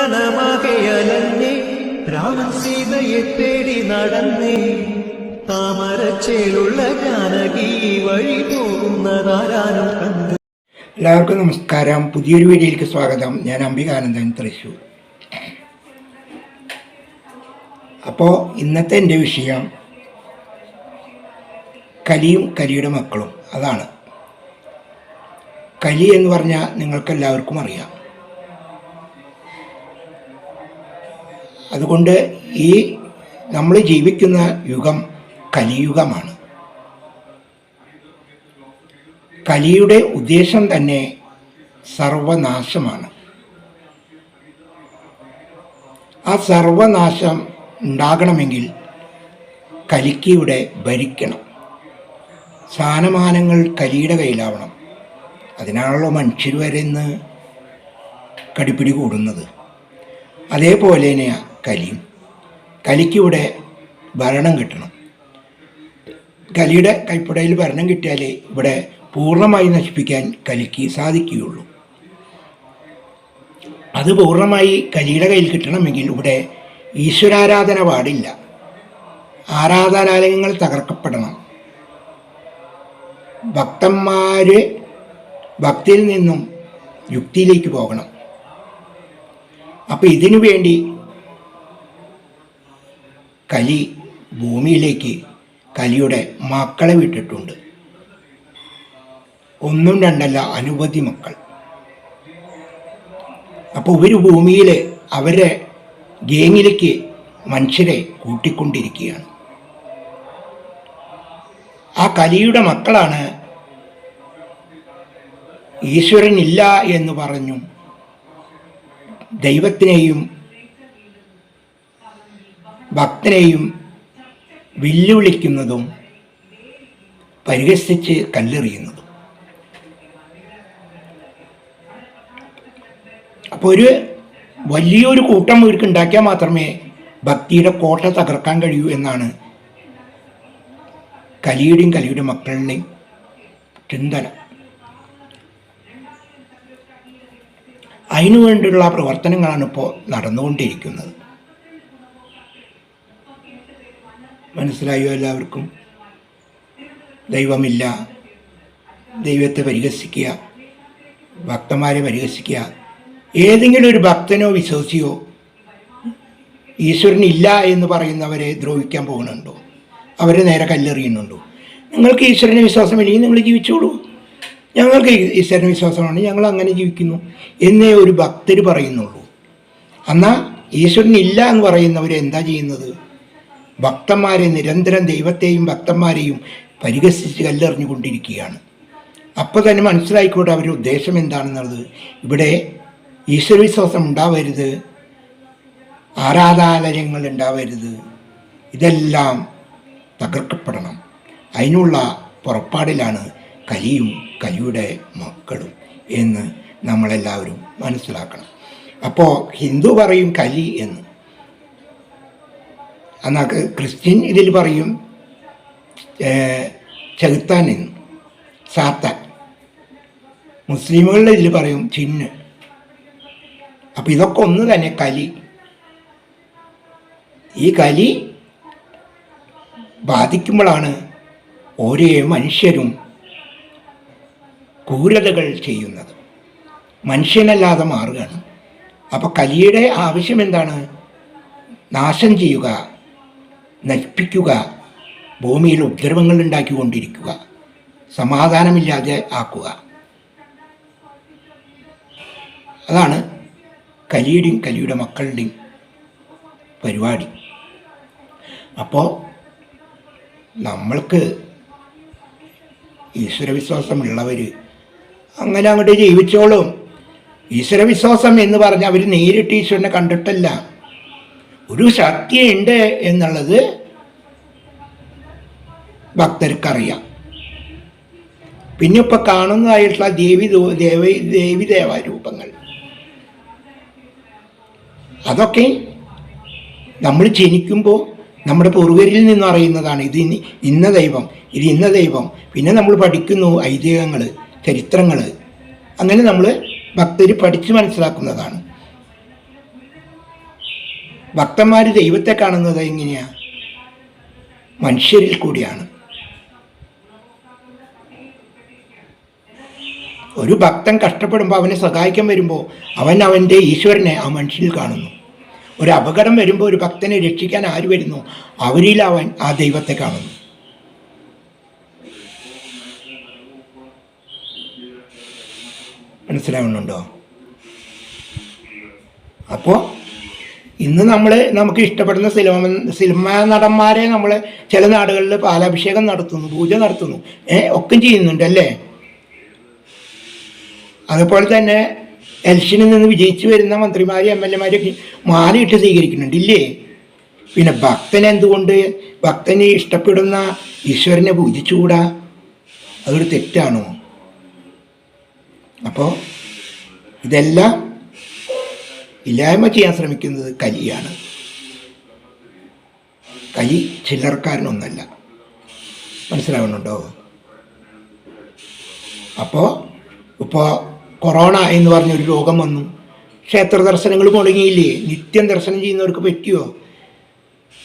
കാനനമകയലന്നേ രാമൻ സീതയെ തേടി നടന്നേ. താമരച്ചേലുള്ള ജാനകി വഴി പോകുന്നതാരാനും കണ്ടു. എല്ലാവർക്കും നമസ്കാരം. പുതിയൊരു വീഡിയോയിലേക്ക് സ്വാഗതം. ഞാൻ അംബികാനന്ദൻ തൃശൂർ. അപ്പോൾ ഇന്നത്തെ എന്റെ വിഷയം കലിയും കലിയുടെ മക്കളും. അതാണ്. കലി എന്ന് പറഞ്ഞാൽ നിങ്ങൾക്കെല്ലാവർക്കും അറിയാം. അതുകൊണ്ട് ഈ നമ്മൾ ജീവിക്കുന്ന യുഗം കലിയുഗമാണ്. കലിയുടെ ഉദ്ദേശം തന്നെ സർവനാശമാണ്. ആ സർവനാശം ഉണ്ടാകണമെങ്കിൽ കലിക്ക് ഇവിടെ ഭരിക്കണം. സ്ഥാനമാനങ്ങൾ കലിയുടെ കയ്യിലാവണം. അതിനാണല്ലോ മനുഷ്യർ വരെ ഇന്ന് കടിപ്പിടി കൂടുന്നത്. അതേപോലെ തന്നെയാണ് കലിയും കലിക്കിവിടെ ഭരണം കിട്ടണം. കലിയുടെ കൈപ്പടയിൽ ഭരണം കിട്ടിയാലേ ഇവിടെ പൂർണമായി നശിപ്പിക്കാൻ കലിക്ക് സാധിക്കുകയുള്ളൂ. അത് പൂർണമായി കലിയുടെ കയ്യിൽ കിട്ടണമെങ്കിൽ ഇവിടെ ഈശ്വരാരാധന പാടില്ല. ആരാധനാലയങ്ങൾ തകർക്കപ്പെടണം. ഭക്തന്മാർ ഭക്തിയിൽ നിന്നും യുക്തിയിലേക്ക് പോകണം. അപ്പോൾ ഇതിനു വേണ്ടി കലി ഭൂമിയിലേക്ക് കലിയുടെ മക്കളെ വിട്ടിട്ടുണ്ട്. ഒന്നും രണ്ടല്ല അനവധി മക്കൾ. അപ്പോൾ ഇവർ ഭൂമിയിൽ അവരെ ഗേങ്ങിലേക്ക് മനുഷ്യരെ കൂട്ടിക്കൊണ്ടിരിക്കുകയാണ്. ആ കലിയുടെ മക്കളാണ് ഈശ്വരനില്ല എന്ന് പറഞ്ഞു ദൈവത്തിനെയും ഭക്തനെയും വെല്ലുവിളിക്കുന്നതും പരിഹസിച്ച് കല്ലെറിയുന്നതും. അപ്പോൾ ഒരു വലിയൊരു കൂട്ടം ഇവർക്ക് ഉണ്ടാക്കിയാൽ മാത്രമേ ഭക്തിയുടെ കോട്ട തകർക്കാൻ കഴിയൂ എന്നാണ് കലിയുടെയും കലിയുടെ മക്കളുടെയും ചിന്തന. അതിനു വേണ്ടിയുള്ള പ്രവർത്തനങ്ങളാണ് ഇപ്പോൾ നടന്നുകൊണ്ടിരിക്കുന്നത്. മനസ്സിലായോ എല്ലാവർക്കും? ദൈവമില്ല. ദൈവത്തെ പരിഹസിക്കുക. ഭക്തന്മാരെ പരിഹസിക്കുക. ഏതെങ്കിലും ഒരു ഭക്തനോ വിശ്വസിയോ ഈശ്വരനില്ല എന്ന് പറയുന്നവരെ ദ്രോഹിക്കാൻ പോകുന്നുണ്ടോ? അവരെ നേരെ കല്ലെറിയുന്നുണ്ടോ? നിങ്ങൾക്ക് ഈശ്വരന് വിശ്വാസമില്ലെങ്കിൽ നിങ്ങൾ ജീവിച്ചോളൂ. ഞങ്ങൾക്ക് ഈശ്വരന് വിശ്വാസമാണ് ഞങ്ങൾ അങ്ങനെ ജീവിക്കുന്നു എന്നേ ഒരു ഭക്തർ പറയുന്നുള്ളൂ. എന്നാൽ ഈശ്വരനില്ല എന്ന് പറയുന്നവർ എന്താ ചെയ്യുന്നത്? ഭക്തന്മാരെ നിരന്തരം ദൈവത്തെയും ഭക്തന്മാരെയും പരിഹസിച്ച് കല്ലെറിഞ്ഞുകൊണ്ടിരിക്കുകയാണ്. അപ്പോൾ തന്നെ മനസ്സിലായിക്കോട്ടെ അവരുടെ ഉദ്ദേശം എന്താണെന്നുള്ളത്. ഇവിടെ ഈശ്വരവിശ്വാസം ഉണ്ടാവരുത് ആരാധാലയങ്ങൾ ഉണ്ടാവരുത് ഇതെല്ലാം തകർക്കപ്പെടണം. അതിനുള്ള പുറപ്പാടിലാണ് കലിയും കലിയുടെ മക്കളും എന്ന് നമ്മളെല്ലാവരും മനസ്സിലാക്കണം. അപ്പോൾ ഹിന്ദു പറയും കലി എന്ന്. എന്നാൽ ക്രിസ്ത്യൻ ഇതിൽ പറയും ചെകുത്താൻ എന്ന് സാത്താൻ. മുസ്ലിമുകളുടെ ഇതിൽ പറയും ചിന്ന്. അപ്പം ഇതൊക്കെ ഒന്ന് തന്നെ കലി. ഈ കലി ബാധിക്കുമ്പോഴാണ് ഓരോ മനുഷ്യരും ക്രൂരതകൾ ചെയ്യുന്നത്. മനുഷ്യനല്ലാതെ മാറുകയാണ്. അപ്പോൾ കലിയുടെ ആവശ്യം എന്താണ്? നാശം ചെയ്യുക. നശിപ്പിക്കുക ഭൂമിയിൽ ഉപദ്രവങ്ങൾ ഉണ്ടാക്കിക്കൊണ്ടിരിക്കുക സമാധാനമില്ലാതെ ആക്കുക. അതാണ് കലിയുടെയും കലിയുടെ മക്കളുടെയും പരിപാടി. അപ്പോൾ നമ്മൾക്ക് ഈശ്വരവിശ്വാസമുള്ളവർ അങ്ങനെ അങ്ങോട്ട് ജീവിച്ചോളും. ഈശ്വരവിശ്വാസം എന്ന് പറഞ്ഞാൽ അവർ നേരിട്ട് ഈശ്വരനെ കണ്ടിട്ടല്ല. ഒരു ശക്തിയുണ്ട് എന്നുള്ളത് ഭക്തർക്കറിയാം. പിന്നെ ഇപ്പൊ കാണുന്നതായിട്ടുള്ള ദേവി ദേവി ദേവി ദേവാരൂപങ്ങൾ അതൊക്കെ നമ്മൾ ജനിക്കുമ്പോൾ നമ്മുടെ പൂർവരിൽ നിന്ന് അറിയുന്നതാണ്. ഇത് ഇനി ഇന്ന ദൈവം ഇത് ഇന്ന ദൈവം. പിന്നെ നമ്മൾ പഠിക്കുന്നു ഐതിഹ്യങ്ങൾ ചരിത്രങ്ങൾ അങ്ങനെ നമ്മൾ ഭക്തർ പഠിച്ച് മനസ്സിലാക്കുന്നതാണ്. ഭക്തന്മാർ ദൈവത്തെ കാണുന്നത് എങ്ങനെയാ? മനുഷ്യരിൽ കൂടിയാണ്. ഒരു ഭക്തൻ കഷ്ടപ്പെടുമ്പോൾ അവനെ സഹായിക്കാൻ വരുമ്പോൾ അവൻ അവന്റെ ഈശ്വരനെ ആ മനുഷ്യരിൽ കാണുന്നു. ഒരു അപകടം വരുമ്പോൾ ഒരു ഭക്തനെ രക്ഷിക്കാൻ ആര് വരുന്നു? അവരിൽ അവൻ ആ ദൈവത്തെ കാണുന്നു. മനസ്സിലാവുന്നുണ്ടോ? അപ്പോൾ ഇന്ന് നമ്മൾ നമുക്ക് ഇഷ്ടപ്പെടുന്ന സിനിമ സിനിമ നടന്മാരെ നമ്മൾ ചില നാടുകളിൽ പാലാഭിഷേകം നടത്തുന്നു പൂജ നടത്തുന്നു. ഏ ഒക്കെ ചെയ്യുന്നുണ്ട് അല്ലേ? അതുപോലെ തന്നെ എലക്ഷനിൽ നിന്ന് വിജയിച്ചു വരുന്ന മന്ത്രിമാരും എം എൽ എമാരെയൊക്കെ മാലയിട്ട് സ്വീകരിക്കുന്നുണ്ട് ഇല്ലേ? പിന്നെ ഭക്തൻ എന്തുകൊണ്ട്? ഭക്തനെ ഇഷ്ടപ്പെടുന്ന ഈശ്വരനെ പൂജിച്ചുകൂടാ? അതൊരു തെറ്റാണോ? അപ്പോൾ ഇതെല്ലാം ഇല്ലായ്മ ചെയ്യാൻ ശ്രമിക്കുന്നത് കലിയാണ്. കലി ചില്ലറക്കാരനൊന്നല്ല. മനസ്സിലാവുന്നുണ്ടോ? അപ്പോൾ ഇപ്പോൾ കൊറോണ എന്ന് പറഞ്ഞൊരു രോഗം വന്നു. ക്ഷേത്ര ദർശനങ്ങൾ മുടങ്ങിയില്ലേ? നിത്യം ദർശനം ചെയ്യുന്നവർക്ക് പറ്റിയോ?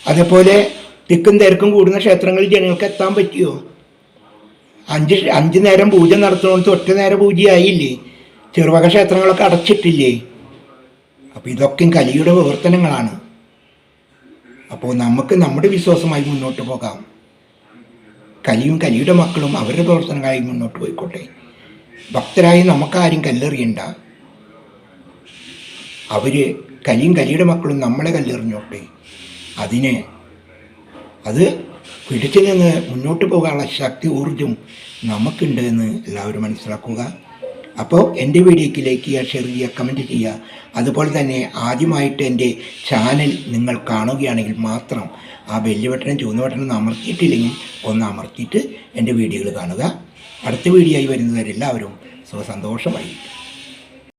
അതേപോലെ തിക്കും തിരക്കും കൂടുന്ന ക്ഷേത്രങ്ങളിൽ ജനങ്ങൾക്ക് എത്താൻ പറ്റിയോ? അഞ്ച് അഞ്ച് നേരം പൂജ നടത്തുന്നിടത്ത് ഒറ്റ നേരം പൂജയായില്ലേ? ചെറുവക ക്ഷേത്രങ്ങളൊക്കെ അടച്ചിട്ടില്ലേ? അപ്പോൾ ഇതൊക്കെ കലിയുടെ വിവർത്തനങ്ങളാണ്. അപ്പോൾ നമുക്ക് നമ്മുടെ വിശ്വാസമായി മുന്നോട്ട് പോകാം. കലിയും കലിയുടെ മക്കളും അവരുടെ പ്രവർത്തനങ്ങളായി മുന്നോട്ട് പോയിക്കോട്ടെ. ഭക്തരായി നമുക്കാരും കല്ലെറിയണ്ട. അവർ കലിയും കലിയുടെ മക്കളും നമ്മളെ കല്ലെറിഞ്ഞോട്ടെ. അതിനെ അത് പിടിച്ചു നിന്ന് മുന്നോട്ട് പോകാനുള്ള ശക്തി ഊർജം നമുക്കുണ്ട് എന്ന് എല്ലാവരും മനസ്സിലാക്കുക. അപ്പോൾ എന്റെ വീഡിയോയ്ക്ക് ലൈക്ക് ചെയ്യുക ഷെയർ ചെയ്യുക കമന്റ് ചെയ്യുക. അതുപോലെ തന്നെ ആദ്യമായിട്ട് എന്റെ ചാനൽ നിങ്ങൾ കാണുകയാണെങ്കിൽ മാത്രം ആ ബെല്ല് ബട്ടനും ചുവന്ന ബട്ടനും അമർത്തിയിട്ടില്ലെങ്കിൽ ഒന്ന് അമർത്തിയിട്ട് എന്റെ വീഡിയോകൾ കാണുക. അടുത്ത വീഡിയോ ആയി വരുന്നവരെല്ലാവരും സുഖസന്തോഷമായിരിക്കും